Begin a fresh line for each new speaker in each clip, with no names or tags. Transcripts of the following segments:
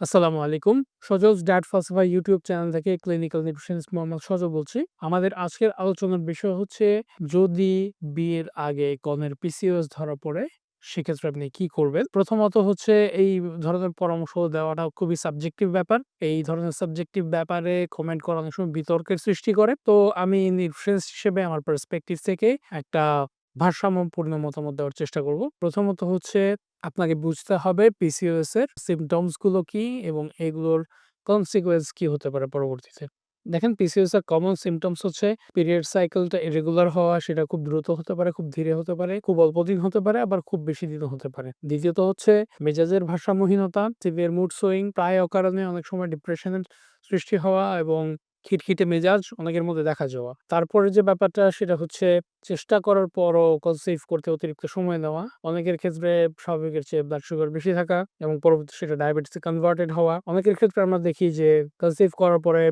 আসসালামু আলাইকুম। সজলস ডায়েট ফালসাফা ইউটিউব চ্যানেল থেকে ক্লিনিক্যাল নিউট্রিশনিস্ট মোহাম্মদ সজল বলছি। আমাদের আজকের আলোচনার বিষয় হচ্ছে, যদি বিয়ের আগে কনের পিসিওএস ধরা পড়ে, সেক্ষেত্রে আপনি কি করবেন? প্রথমত হচ্ছে, এই ধরনের পরামর্শ দেওয়াটা খুবই সাবজেক্টিভ ব্যাপার। এই ধরনের সাবজেক্টিভ ব্যাপারে কমেন্ট করা অনেক সময় বিতর্কের সৃষ্টি করে। তো আমি নিউট্রিশনিস্ট হিসেবে আমার পার্সপেক্টিভ থেকে একটা ভারসাম্যপূর্ণ মতামত দেওয়ার চেষ্টা করব। প্রথমত হচ্ছে আপনাকে বুঝতে হবে পিসিওএস এর সিম্পটমসগুলো কি এবং এগুলোর কনসিকুয়েন্স কি হতে পারে পরবর্তীতে। দেখেন পিসিওএস এর কমন সিম্পটমস হচ্ছে পিরিয়ড সাইকেলটা ইরেগুলার হওয়া, সেটা খুব দ্রুত হতে পারে, খুব ধীরে হতে পারে, খুব অল্প দিন হতে পারে, আবার খুব বেশি দিনও হতে পারে। দ্বিতীয়ত হচ্ছে মেজাজের ভারসাম্যহীনতা, সিভিয়ার মুড সুইং, প্রায় অকারণে অনেক সময় ডিপ্রেশনের সৃষ্টি হওয়া এবং খিটখিটে মেজাজ অনেকের মধ্যে দেখা যাওয়া। তারপরে যে ব্যাপারটা সেটা হচ্ছে চেষ্টা করার পরও কনসিভ করতে অতিরিক্ত সময় নেওয়া। অনেকের ক্ষেত্রে স্বাভাবিকের চেয়ে ব্লাড সুগার বেশি থাকা এবং পরবর্তী সেটা ডায়াবেটিসে কনভার্টেড হওয়া। অনেকের ক্ষেত্রে আমরা দেখি যে কনসিভ করার পরে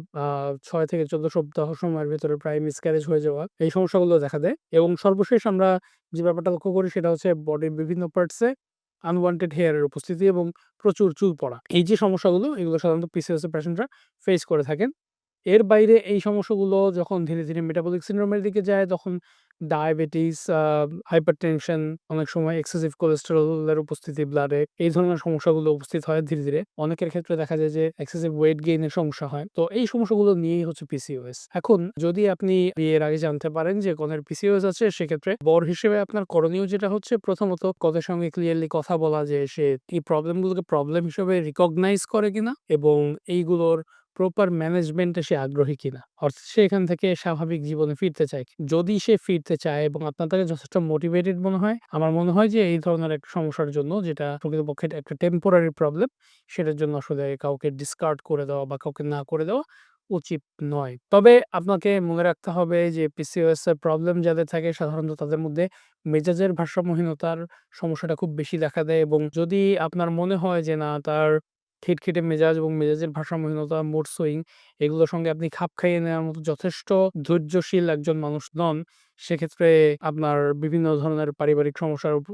৬ থেকে ১৪ সপ্তাহ সময়ের ভেতরে প্রায় মিসক্যারেজ হয়ে যাওয়া। এই সমস্যাগুলো দেখা দেয় এবং সর্বশেষ আমরা যে ব্যাপারটা লক্ষ্য করি সেটা হচ্ছে বডির বিভিন্ন পার্টসে আনওয়ান্টেড হেয়ার এর উপস্থিতি এবং প্রচুর চুল পড়া। এই যে সমস্যাগুলো, এগুলো সাধারণত পিসিওএস এর পেশেন্টরা ফেস করে থাকেন। এর বাইরে এই সমস্যাগুলো যখন ধীরে, ধীরে মেটাবলিক সিনড্রোম এর দিকে যায় তখন ডায়াবেটিস, হাইপারটেনশন, অনেক সময় এক্সেসিভ কোলেস্টেরল এর উপস্থিতি ব্লাডে এই ধরনের সমস্যাগুলো উপস্থিত হয় ধীরে, ধীরে। অনেকের ক্ষেত্রে দেখা যায় যে এক্সেসিভ ওয়েট গেইনের সমস্যা হয়। তো এই সমস্যাগুলো নিয়েই হচ্ছে পিসিওএস। এখন যদি আপনি বিয়ের আগে জানতে পারেন যে কনের পিসিওএস আছে সেক্ষেত্রে বর হিসেবে আপনার করণীয় যেটা হচ্ছে প্রথমত কদের সঙ্গে ক্লিয়ারলি কথা বলা যে সে এই প্রবলেম গুলোকে প্রবলেম হিসেবে রিকগনাইজ করে কিনা এবং এইগুলোর প্রপার ম্যানেজমেন্টে সে আগ্রহী কিনা। অর্থাৎ সে এখান থেকে স্বাভাবিক জীবনে ফিরতে চায়। যদি সে ফিরতে চায় এবং আপনার তাকে যথেষ্ট মোটিভেটেড মনে হয়, আমার মনে হয় যে এই ধরনের একটা সমস্যার জন্য যেটা প্রকৃতপক্ষে একটা টেম্পোরারি প্রবলেম সেটার জন্য আসলে কাউকে ডিসকার্ড করে দেওয়া বা কাউকে না করে দেওয়া উচিত নয়। তবে আপনাকে মনে রাখতে হবে যে পিসিওএস এর প্রবলেম যাদের থাকে সাধারণত তাদের মধ্যে মেজাজের ভারসাম্যহীনতার সমস্যাটা খুব বেশি দেখা দেয় এবং যদি আপনার মনে হয় যে না তার খিটখিটে মেজাজ এবং মেজাজের ভারসাম্যহীনতা, মুড সুইং এগুলোর সঙ্গে আপনি খাপ খাইয়ে নেওয়ার মতো যথেষ্ট ধৈর্যশীল একজন মানুষ নন, সেক্ষেত্রে আপনার বিভিন্ন ধরনের পারিবারিক সমস্যার উপ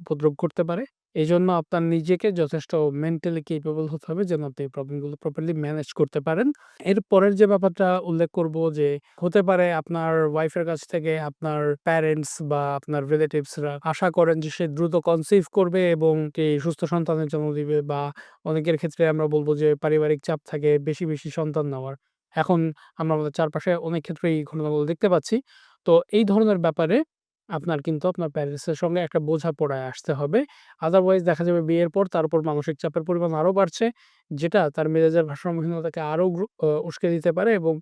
উপদ্রব করতে পারে। এজন্য আপনার নিজেকে যথেষ্ট মেন্টালি কেপেবল হতে হবে যেন আপনি এই প্রবলেমগুলো প্রপারলি ম্যানেজ করতে পারেন। এর পরের যে ব্যাপারটা উল্লেখ করব যে হতে পারে আপনার ওয়াইফের কাছ থেকে আপনার প্যারেন্টস বা আপনার রিলেটিভসরা আশা করেন যে সে দ্রুত কনসিভ করবে এবং সুস্থ সন্তানের জন্ম দিবে বা অনেকের ক্ষেত্রে আমরা বলব যে পারিবারিক চাপ থাকে বেশি, বেশি সন্তান নেওয়ার। এখন আমরা আমাদের চারপাশে অনেক ক্ষেত্রেই এই ঘটনাগুলো দেখতে পাচ্ছি। তো এই ধরনের ব্যাপারে আপনার কিন্তু আপনার প্যারেন্টসের সঙ্গে একটা বোঝাপড়ায় আসতে হবে। আদারওয়াইজ দেখা যাবে বিয়ের পর তার উপর মানসিক চাপের পরিমাণ আরও বাড়ছে। যেটা তার মেজাজের ভারসাম্যহীনতাকে আরও গ্রু, আ, উস্কে দিতে পারে এবং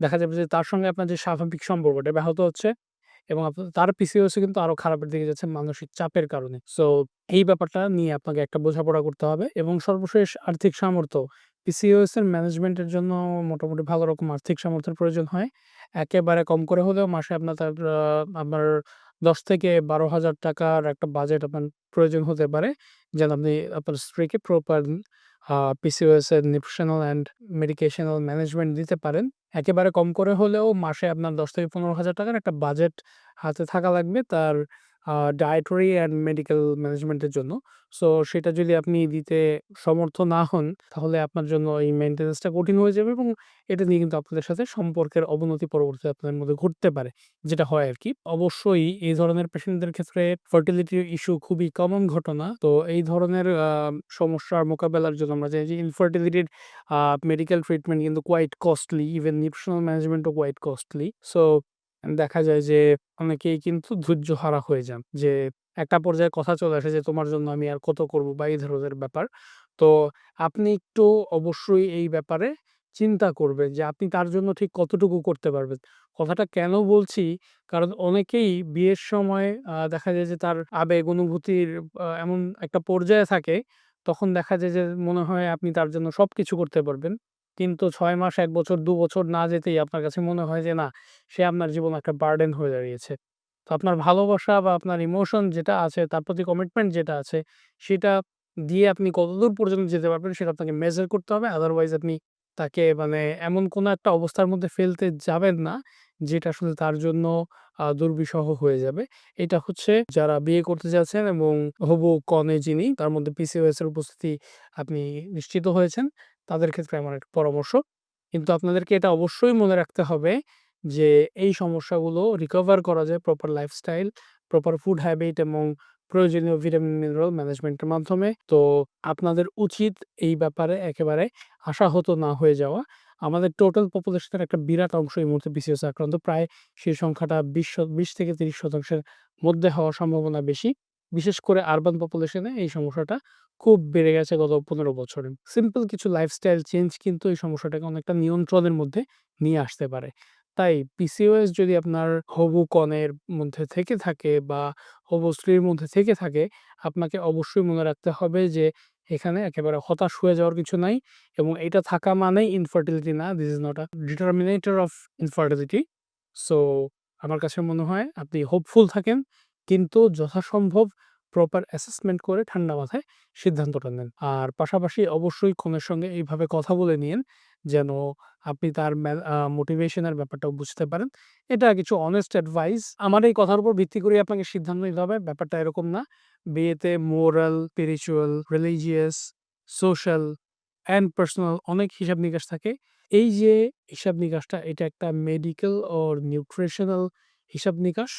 দেখা যাবে যে তার সঙ্গে আপনার যে স্বাভাবিক সম্পর্কটা ব্যাহত হচ্ছে এবং আপনার তার পিসিওএস ও কিন্তু আরও খারাপের দিকে যাচ্ছে মানসিক চাপের কারণে। সো এই ব্যাপারটা নিয়ে আপনাকে একটা বোঝাপড়া করতে হবে এবং সর্বশেষ আর্থিক সামর্থ্য। পিসিওএস এর ম্যানেজমেন্টের জন্য মোটামুটি ভালো রকম আর্থিক সামর্থ্যের প্রয়োজন হয়। একেবারে কম করে হলেও মাসে আপনার আপনার ১০ থেকে ১২,০০০ টাকার একটা বাজেট আপনার প্রয়োজন হতে পারে। যেন আপনি আপনার স্ত্রীকে প্রপার পিসিওএস এর নিউট্রিশনাল অ্যান্ড মেডিকেশনাল ম্যানেজমেন্ট দিতে পারেন। একেবারে কম করে হলেও মাসে আপনার ১০ থেকে ১৫,০০০ টাকার একটা বাজেট হাতে থাকা লাগবে তার ডায়েটরি অ্যান্ড মেডিকেল ম্যানেজমেন্টের জন্য। সো সেটা যদি আপনি দিতে সমর্থ না হন, তাহলে আপনার জন্য এই মেইনটেন্যান্সটা কঠিন হয়ে যাবে এবং এটা নিয়ে কিন্তু আপনাদের সাথে সম্পর্কের অবনতি পরবর্তীতে আপনাদের মধ্যে ঘটতে পারে। যেটা হয় আরকি। অবশ্যই এই ধরনের পেশেন্টদের ক্ষেত্রে ফার্টিলিটি ইস্যু খুবই কমন ঘটনা। তো এই ধরনের সমস্যার মোকাবেলার জন্য আমরা জানি যে ইনফার্টিলিটির মেডিকেল ট্রিটমেন্ট কিন্তু কোয়াইট কস্টলি। ইভেন নিউট্রিশনাল ম্যানেজমেন্টও কোয়াইট কস্টলি। সো দেখা যায় যে, অনেকেই কিন্তু ধৈর্যহারা হয়ে যান। যে, একটা পর্যায়ে কথা চলে আসে যে, তোমার জন্য আমি আর কত করব বা এই ধরনের ব্যাপার। তো আপনি একটু অবশ্যই এই ব্যাপারে চিন্তা করবেন যে, আপনি তার জন্য ঠিক কতটুকু করতে পারবেন। কথাটা কেন বলছি? কারণ অনেকেই বিয়ের সময় দেখা যায় যে, তার আবেগ, অনুভূতির এমন একটা পর্যায়ে থাকে তখন দেখা যায় যে, মনে হয় আপনি তার জন্য সবকিছু করতে পারবেন। কিন্তু ৬ মাস, ১ বছর, ২ বছর না যেতেই আপনার কাছে মনে হয় যে না সে আপনার জীবনে একটা বার্ডেন হয়ে দাঁড়িয়েছে। তো আপনার ভালোবাসা বা আপনার ইমোশন যেটা আছে তার প্রতি কমিটমেন্ট যেটা আছে সেটা দিয়ে আপনি কতদূর পর্যন্ত যেতে পারবেন সেটা আপনাকে মেজার করতে হবে। আদারওয়াইজ আপনি তাকে মানে এমন কোনো একটা অবস্থার মধ্যে ফেলতে যাবেন না যেটা আসলে তার জন্য আ দুর্বিষহ হয়ে যাবে। এটা হচ্ছে যারা বিয়ে করতে যাচ্ছেন এবং হবু কনে যিনি তার মধ্যে পিসিওএস এর উপস্থিতি আপনি নিশ্চিত হয়েছেন, তাদের ক্ষেত্রে আমার একটা পরামর্শ। কিন্তু আপনাদেরকে এটা অবশ্যই মনে রাখতে হবে যে এই সমস্যাগুলো রিকভার করা যায় proper lifestyle, proper food habit এবং প্রয়োজনীয় ভিটামিন মিনারেল ম্যানেজমেন্টের মাধ্যমে। তো আপনাদের উচিত এই ব্যাপারে একেবারে আশাহত না হয়ে যাওয়া। আমাদের টোটাল পপুলেশনের একটা বিরাট অংশ এই মুহূর্তে পিসিওএস আক্রান্ত। প্রায় সেই সংখ্যাটা ২০ শ ২০ থেকে তিরিশ শতাংশের মধ্যে হওয়ার সম্ভাবনা বেশি। বিশেষ করে আরবান পপুলেশনে এই সমস্যাটা খুব বেড়ে গেছে গত ১৫ বছরে। সিম্পল কিছু লাইফস্টাইল চেঞ্জ কিন্তু এই সমস্যাটাকে অনেকটা নিয়ন্ত্রণের মধ্যে নিয়ে আসতে পারে। তাই পিসিওএস যদি আপনার হবু কনের মধ্যে থেকে থাকে বা হবু স্ত্রীর মধ্যে থেকে থাকে, আপনাকে অবশ্যই মনে রাখতে হবে যে এখানে একেবারে হতাশ হয়ে যাওয়ার কিছু নাই এবং এটা থাকা মানেই ইনফার্টিলিটি না। This is not a determinator of infertility. So আমার কাছে মনে হয় আপনি হোপফুল থাকেন। কিন্তু যথাসম্ভব প্রপার অ্যাসেসমেন্ট করে ঠান্ডা মাথায় সিদ্ধান্তটা নেন। আর পাশাপাশি অবশ্যই কনের সঙ্গে এইভাবে কথা বলে নিয়েন যেন আপনি তার ম্যা আ মোটিভেশন এর ব্যাপারটাও বুঝতে পারেন। এটা কিছু অনেস্ট অ্যাডভাইস। আমার এই কথার উপর ভিত্তি করে আপনাকে সিদ্ধান্ত নিতে হবে। ব্যাপারটা এরকম না। বিয়েতে moral, spiritual, religious, social and personal অনেক হিসাব-নিকাশ থাকে। এই যে হিসাব-নিকাশটা এটা একটা মেডিকেল ওর নিউট্রিশনাল হিসাব-নিকাশ,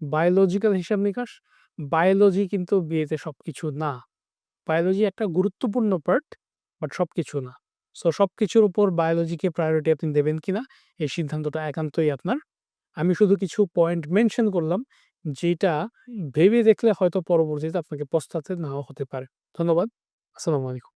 বায়োলজিক্যাল হিসাব-নিকাশ। বায়োলজি কিন্তু বিয়েতে সবকিছু না। বায়োলজি একটা গুরুত্বপূর্ণ পার্ট, বাট সবকিছু না। সো সব কিছুর উপর বায়োলজিকে প্রায়োরিটি আপনি দেবেন কিনা এই সিদ্ধান্তটা একান্তই আপনার। আমি শুধু কিছু পয়েন্ট মেনশন করলাম যেটা ভেবে দেখলে হয়তো পরবর্তীতে আপনাকে পস্তাতে নাও হতে পারে। ধন্যবাদ। আসসালামু আলাইকুম।